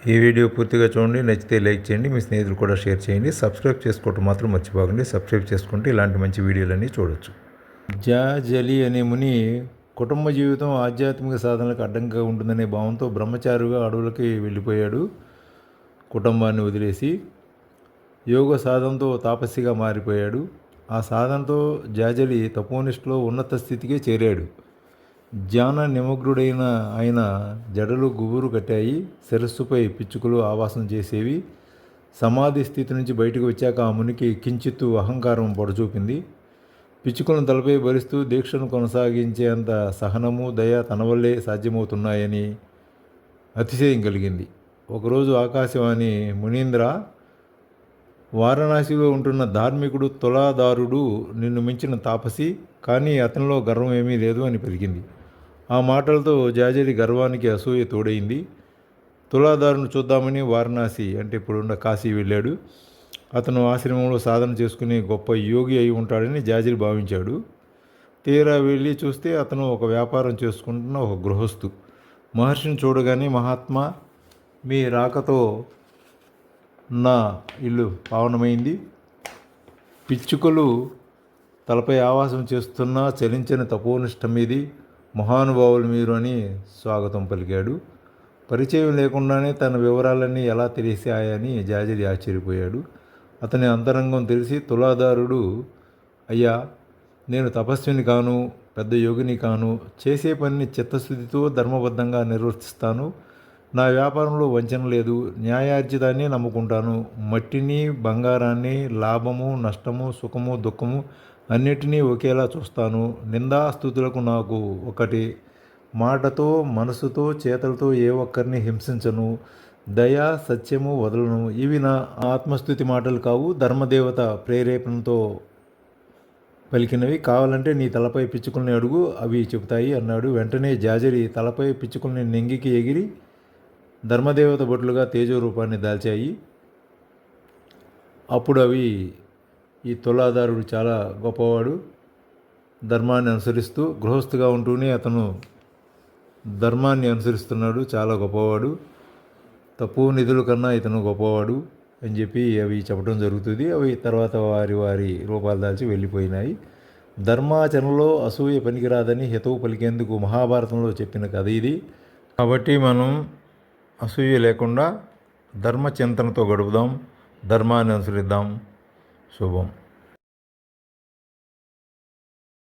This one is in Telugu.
ఈ వీడియో పూర్తిగా చూడండి నచ్చితే లైక్ చేయండి మీ స్నేహితులు కూడా షేర్ చేయండి సబ్స్క్రైబ్ చేసుకోవటం మాత్రం మర్చిపోకండి సబ్స్క్రైబ్ చేసుకుంటే ఇలాంటి మంచి వీడియోలన్నీ చూడొచ్చు. జాజలి అనే ముని కుటుంబ జీవితం ఆధ్యాత్మిక సాధనలకు అడ్డంగా ఉంటుందనే భావంతో బ్రహ్మచారుగా అడవులకి వెళ్ళిపోయాడు. కుటుంబాన్ని వదిలేసి యోగ సాధనతో తాపస్సిగా మారిపోయాడు. ఆ సాధనతో జాజలి తపోనిష్టలో ఉన్నత స్థితికే చేరాడు. ధ్యాన నిమగ్నుడైన ఆయన జడలు గుబురు కట్టాయి శిరస్సుపై పిచ్చుకలు ఆవాసం చేసేవి. సమాధి స్థితి నుంచి బయటకు వచ్చాక ఆ మునికి కించిత్తు అహంకారం పొడచూపింది. పిచ్చుకలను తలపై భరిస్తూ దీక్షను కొనసాగించేంత సహనము దయ తన వల్లే సాధ్యమవుతున్నాయని అతిశయం కలిగింది. ఒకరోజు ఆకాశవాణి మునీంద్ర వారణాసిలో ఉంటున్న ధార్మికుడు తులాదారుడు నిన్ను మించిన తాపసి కానీ అతనిలో గర్వం ఏమీ లేదు అని పలికింది ఆ మాటలతో జాజరి గర్వానికి అసూయ తోడైంది. తులాదారును చూద్దామని వారణాసి అంటే ఇప్పుడున్న కాశీ వెళ్ళాడు. అతను ఆశ్రమంలో సాధన చేసుకుని గొప్ప యోగి అయి ఉంటాడని జాజిరి భావించాడు. తీరా వెళ్ళి చూస్తే అతను ఒక వ్యాపారం చేసుకుంటున్న ఒక గృహస్థు. మహర్షిని చూడగానే మహాత్మా మీ రాకతో నా ఇల్లు పావనమైంది. పిచ్చుకలు తలపై ఆవాసం చేస్తున్న చలించిన తపోనిష్టం మీది. మహానుభావులు మీరు అని స్వాగతం పలికాడు. పరిచయం లేకుండానే తన వివరాలన్నీ ఎలా తెలిసాయని జాజరి ఆశ్చర్యపోయాడు. అతని అంతరంగం తెలిసి తులాదారుడు అయ్యా నేను తపస్విని కాను పెద్ద యోగిని కాను చేసే పనిని చిత్తశుద్ధితో ధర్మబద్ధంగా నిర్వర్తిస్తాను. నా వ్యాపారంలో వంచన లేదు న్యాయార్జితాన్ని నమ్ముకుంటాను. మట్టిని బంగారాన్ని లాభము నష్టము సుఖము దుఃఖము అన్నిటినీ ఒకేలా చూస్తాను. నిందాస్థుతులకు నాకు ఒకటి. మాటతో మనసుతో చేతలతో ఏ ఒక్కరిని హింసించను. దయ సత్యము వదలను. ఇవి నా ఆత్మస్థుతి మాటలు కావు. ధర్మదేవత ప్రేరేపణతో పలికినవి కావాలంటే నీ తలపై పిచ్చుకుల్ని అడుగు. అవి చెబుతాయి అన్నాడు. వెంటనే జాజరి తలపై పిచ్చుకుల్ని నెంగికి ఎగిరి ధర్మదేవత బొట్లుగా తేజో రూపాన్ని దాల్చాయి. అప్పుడు అవి ఈ తులాదారుడు చాలా గొప్పవాడు. ధర్మాన్ని అనుసరిస్తూ గృహస్థుగా ఉంటూనే అతను ధర్మాన్ని అనుసరిస్తున్నాడు. చాలా గొప్పవాడు. తక్కువ నిధుల కన్నా ఇతను గొప్పవాడు అని చెప్పి అవి చెప్పడం జరుగుతుంది. అవి తర్వాత వారి వారి రూపాలు దాల్చి వెళ్ళిపోయినాయి. ధర్మాచరణలో అసూయ పనికిరాదని హితవు పలికేందుకు మహాభారతంలో చెప్పిన కథ ఇది. కాబట్టి మనం అసూయ లేకుండా ధర్మ చింతనతో గడుపుదాం. ధర్మాన్ని అనుసరిద్దాం. శుభం